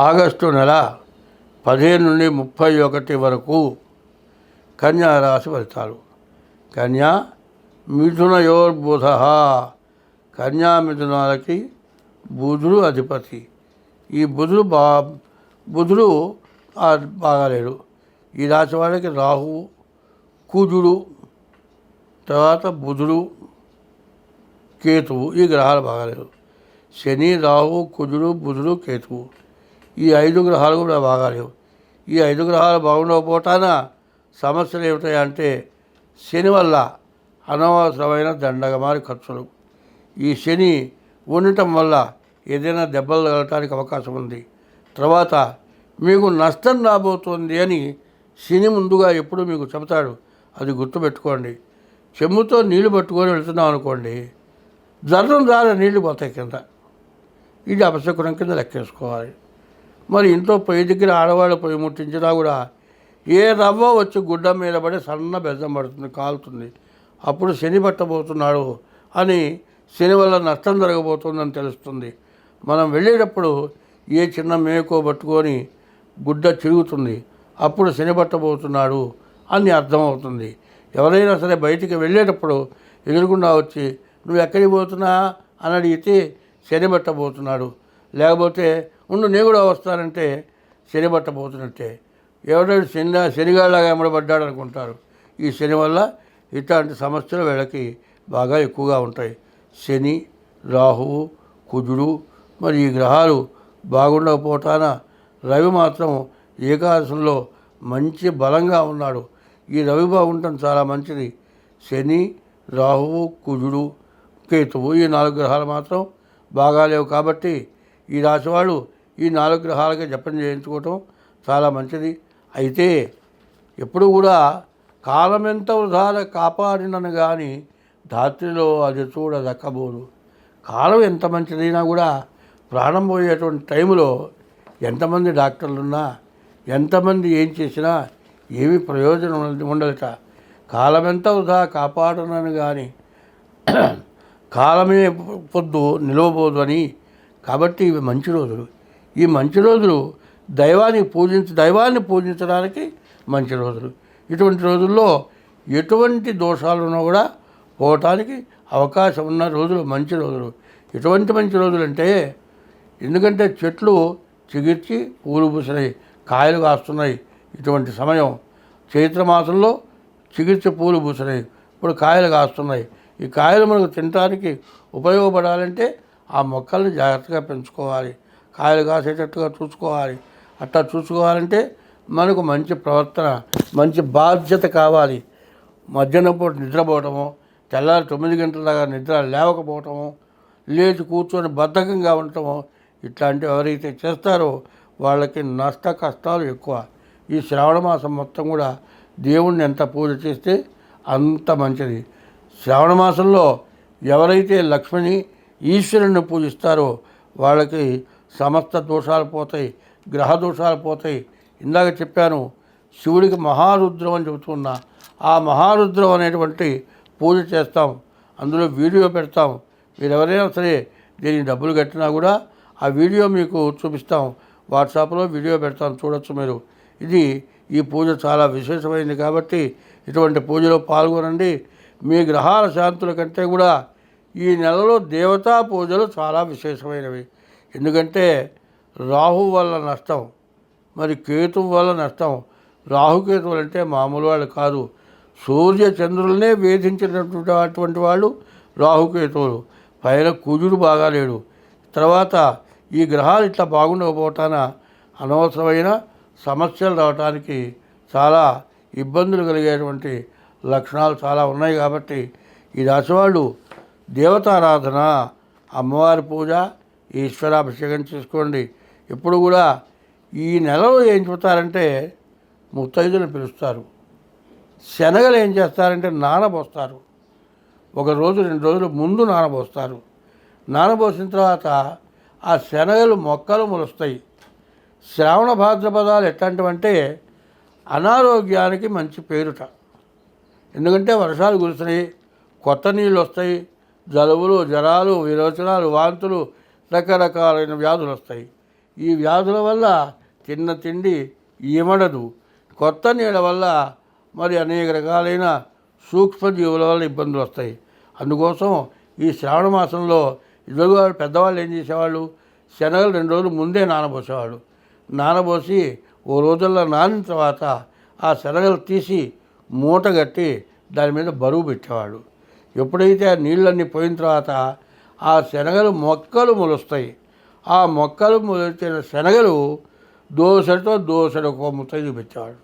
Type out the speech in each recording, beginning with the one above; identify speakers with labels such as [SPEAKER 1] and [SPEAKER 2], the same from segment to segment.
[SPEAKER 1] August నెల పదిహేను నుండి ముప్పై ఒకటి వరకు కన్యా రాశి ఫలితాలు. కన్యా మిథునయోర్బుధ కన్యా మిథునాలకి బుధుడు అధిపతి. ఈ బుధుడు బా బుధుడు బాగాలేడు. ఈ రాశి వాళ్ళకి రాహువు కుజుడు తర్వాత బుధుడు కేతువు ఈ గ్రహాలు బాగాలేదు శని రాహు కుజుడు బుధుడు కేతువు. ఈ ఐదు గ్రహాలు కూడా బాగాలేవు. ఈ ఐదు గ్రహాలు బాగుండకపోతాన? సమస్యలు ఏమిటాయంటే శని వల్ల అనవసరమైన దండగమారి ఖర్చులు. ఈ శని ఉండటం వల్ల ఏదైనా దెబ్బలు తగలటానికి అవకాశం ఉంది. తర్వాత మీకు నష్టం రాబోతోంది అని శని ముందుగా ఎప్పుడు మీకు చెబుతాడు. అది గుర్తుపెట్టుకోండి. చెమ్ముతో నీళ్ళు పట్టుకొని వెళ్తున్నాం అనుకోండి జర్రం ద్వారా నీళ్ళు పోతాయి కింద. ఇది అపశకునం కింద లెక్కేసుకోవాలి. మరి ఇంట్లో పొయ్యి దగ్గర ఆడవాళ్ళు పొయ్యి ముట్టించినా కూడా ఏ రవ్వ వచ్చి గుడ్డ మీద పడి సన్న బెల్లం పడుతుంది కాలుతుంది. అప్పుడు శని పట్టబోతున్నాడు అని శని వల్ల నష్టం జరగబోతుందని తెలుస్తుంది. మనం వెళ్ళేటప్పుడు ఏ చిన్న మేకో పట్టుకొని గుడ్డ చిరుగుతుంది అప్పుడు శని పట్టబోతున్నాడు అని అర్థమవుతుంది. ఎవరైనా సరే బయటికి వెళ్ళేటప్పుడు ఎదురుకుండా వచ్చి నువ్వు ఎక్కడికి పోతున్నా? అని అడిగితే శని పట్టబోతున్నాడు. లేకపోతే ఉండు నేను కూడా వస్తానంటే శని పట్టబోతున్నట్టే శని శనిగాళ్ళగా ఎమ్మడబడ్డాడు అనుకుంటారు ఈ శని వల్ల ఇట్లాంటి సమస్యలు వీళ్ళకి బాగా ఎక్కువగా ఉంటాయి. శని రాహువు కుజుడు మరి ఈ గ్రహాలు బాగుండకపోతాన? రవి మాత్రం ఏకాదశంలో మంచి బలంగా ఉన్నాడు. ఈ రవి బాగుండటం చాలా మంచిది. శని రాహువు కుజుడు కేతువు ఈ నాలుగు గ్రహాలు మాత్రం బాగాలేవు కాబట్టి ఈ రాశివాళ్ళు ఈ నాలుగు గ్రహాలుగా జపం చేయించుకోవటం చాలా మంచిది. అయితే ఎప్పుడు కూడా కాలం ఎంత ఉదార కాపాడినను కానీ ధాత్రిలో అది చూడ దక్కబోదు కాలం ఎంత మంచిదైనా కూడా ప్రాణం పోయేటువంటి టైంలో ఎంతమంది డాక్టర్లున్నా ఎంతమంది ఏం చేసినా ఏమి ప్రయోజనం ఉండదు- ఉండదట. కాలం ఎంత వృధా కాపాడనని కానీ కాలమే పొద్దు నిలవబోదు అని కాబట్టి ఇవి మంచి రోజులు. ఈ మంచి రోజులు దైవాన్ని పూజించ దైవాన్ని పూజించడానికి మంచి రోజులు. ఇటువంటి రోజుల్లో ఎటువంటి దోషాలు ఉన్నా కూడా పోవటానికి అవకాశం ఉన్న రోజులు మంచి రోజులు. ఎటువంటి మంచి రోజులు అంటే ఎందుకంటే చెట్లు చిగిర్చి పూలు పూసినాయి కాయలు కాస్తున్నాయి ఇటువంటి సమయం. చైత్రమాసంలో చిగిర్చి పూలు పూసినాయి ఇప్పుడు కాయలు కాస్తున్నాయి. ఈ కాయలు మనకు తినడానికి ఉపయోగపడాలంటే ఆ మొక్కల్ని జాగ్రత్తగా పెంచుకోవాలి. కాయలు కాసేటట్టుగా చూసుకోవాలి. అట్లా చూసుకోవాలంటే మనకు మంచి ప్రవర్తన మంచి బాధ్యత కావాలి. మధ్యాహ్నం పూట నిద్రపోవటము తెల్లారి తొమ్మిది గంటల దాకా నిద్ర లేవకపోవటము లేచి కూర్చొని బద్ధకంగా ఉండటము ఇట్లాంటివి ఎవరైతే చేస్తారో వాళ్ళకి నష్ట కష్టాలు ఎక్కువ. ఈ శ్రావణ మాసం మొత్తం కూడా దేవుణ్ణి ఎంత పూజ చేస్తే అంత మంచిది. శ్రావణ మాసంలో ఎవరైతే లక్ష్మిని ఈశ్వరుని పూజిస్తారో వాళ్ళకి సమస్త దోషాలు పోతాయి గ్రహ దోషాలు పోతాయి. ఇందాక చెప్పాను శివుడికి మహారుద్రం అని చెబుతున్నా. ఆ మహారుద్రం అనేటువంటి పూజ చేస్తాం. అందులో వీడియో పెడతాం. మీరు ఎవరైనా సరే దీనికి డబ్బులు కట్టినా కూడా ఆ వీడియో మీకు చూపిస్తాం. వాట్సాప్లో వీడియో పెడతాం చూడొచ్చు మీరు. ఇది ఈ పూజ చాలా విశేషమైంది కాబట్టి ఇటువంటి పూజలో పాల్గొనండి. మీ గ్రహాల శాంతుల కంటే కూడా ఈ నెలలో దేవతా పూజలు చాలా విశేషమైనవి. ఎందుకంటే రాహు వల్ల నష్టం మరి కేతు వల్ల నష్టం. రాహుకేతువులు అంటే మామూలు వాళ్ళు కాదు. సూర్య చంద్రులనే వేధించినటువంటి అటువంటి వాళ్ళు రాహుకేతువులు పైన కుజుడు బాగాలేడు తర్వాత ఈ గ్రహాలు ఇట్లా బాగుండకపోవటాన అనవసరమైన సమస్యలు రావటానికి చాలా ఇబ్బందులు కలిగేటువంటి లక్షణాలు చాలా ఉన్నాయి కాబట్టి ఈ రాశివాళ్ళు దేవతారాధన అమ్మవారి పూజ ఈశ్వరాభిషేకం చేసుకోండి. ఇప్పుడు కూడా ఈ నెలలో ఏం చెబుతారంటే ముత్తైదులను పిలుస్తారు. శనగలు ఏం చేస్తారంటే నానబోస్తారు. ఒక రోజు రెండు రోజులు ముందు నానబోస్తారు. నానబోసిన తర్వాత ఆ శనగలు మొక్కలు మొలుస్తాయి. శ్రావణ భాద్రపదాలు ఎట్లాంటివంటే అనారోగ్యానికి మంచి పేరుట. ఎందుకంటే వర్షాలు కురుస్తున్నాయి కొత్త నీళ్ళు వస్తాయి జలుబులు జ్వరాలు విరోచనాలు వాంతులు రకరకాలైన వ్యాధులు వస్తాయి. ఈ వ్యాధుల వల్ల తిన్న తిండి ఇమడదు కొత్త నీళ్ళ వల్ల మరి అనేక రకాలైన సూక్ష్మజీవుల వల్ల ఇబ్బందులు వస్తాయి. అందుకోసం ఈ శ్రావణ మాసంలో ఇదిగో పెద్దవాళ్ళు ఏం చేసేవాళ్ళు? శనగలు రెండు రోజులు ముందే నానబోసేవాళ్ళు. నానబోసి ఓ రోజుల్లో నానిన తర్వాత ఆ శనగలు తీసి మూట కట్టి దాని మీద బరువు పెట్టేవాడు ఎప్పుడైతే ఆ నీళ్ళన్నీ పోయిన తర్వాత ఆ శనగలు మొక్కలు మొలుస్తాయి. ఆ మొక్కలు మొలిచిన శనగలు దోశతో దోశలు ఒక ముత్తైదు చూపించేవాడు.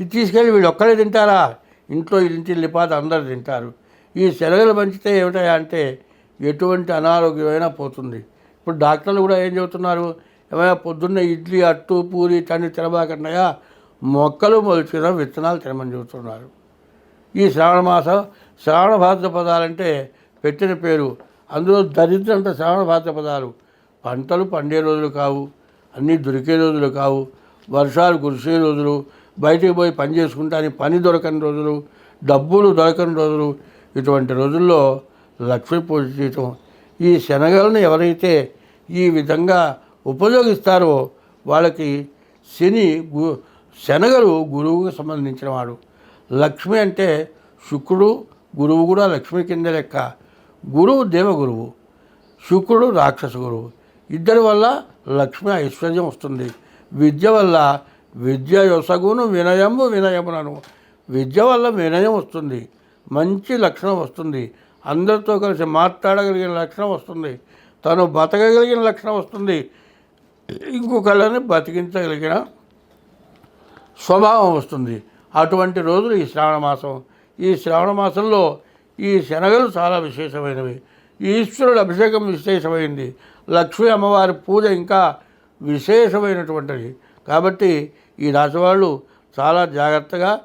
[SPEAKER 1] ఇది తీసుకెళ్ళి వీళ్ళు ఒక్కడే తింటారా? ఇంట్లో ఇంటి లిపాత అందరు తింటారు. ఈ శనగలు పంచితే ఏమిటాయా అంటే ఎటువంటి అనారోగ్యమైనా పోతుంది. ఇప్పుడు డాక్టర్లు కూడా ఏం చెబుతున్నారు? ఏమైనా పొద్దున్న ఇడ్లీ అట్టు పూరి తన్ని తినబాకన్నాయా మొక్కలు మొలిచిన విత్తనాలు తినమని చెబుతున్నారు. ఈ శ్రావణ మాసం శ్రావణ భాద్రపదాలంటే పెట్టిన పేరు. అందులో దరిద్రం అంటే శ్రావణ భాద్రపదాలు పంటలు పండే రోజులు కావు అన్నీ దొరికే రోజులు కావు. వర్షాలు కురిసే రోజులు బయటికి పోయి పని చేసుకుంటానికి పని దొరకని రోజులు డబ్బులు దొరకని రోజులు. ఇటువంటి రోజుల్లో లక్ష్మీ పూజ చేయటం. ఈ శనగలను ఎవరైతే ఈ విధంగా ఉపయోగిస్తారో వాళ్ళకి శని గు శనగలు గురువుకు సంబంధించిన వాడు. లక్ష్మి అంటే శుక్రుడు గురువు కూడా లక్ష్మి కింద లెక్క. గురువు దేవగురువు శుక్రుడు రాక్షస గురువు. ఇద్దరి వల్ల లక్ష్మి ఐశ్వర్యం వస్తుంది. విద్య వల్ల విద్య యొసగును వినయము వినయమునను. విద్య వల్ల వినయం వస్తుంది. మంచి లక్షణం వస్తుంది. అందరితో కలిసి మాట్లాడగలిగిన లక్షణం వస్తుంది. తను బతకగలిగిన లక్షణం వస్తుంది. ఇంకొకళ్ళని బతికించగలిగిన స్వభావం వస్తుంది. అటువంటి రోజులు ఈ శ్రావణ మాసం. ఈ శ్రావణ మాసంలో ఈ శనగలు చాలా విశేషమైనవి. ఈశ్వరుడు అభిషేకం విశేషమైంది. లక్ష్మీ అమ్మవారి పూజ ఇంకా విశేషమైనటువంటిది. కాబట్టి ఈ రాశి వాళ్ళు చాలా జాగ్రత్తగా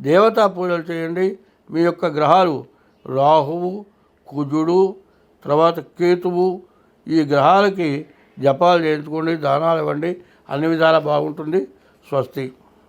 [SPEAKER 1] దేవతా పూజలు చేయండి. మీ యొక్క గ్రహాలు రాహువు కుజుడు తర్వాత కేతువు ఈ గ్రహాలకి జపాలు చేయించుకోండి దానాలు ఇవ్వండి. అన్ని విధాలా బాగుంటుంది. స్వస్తి.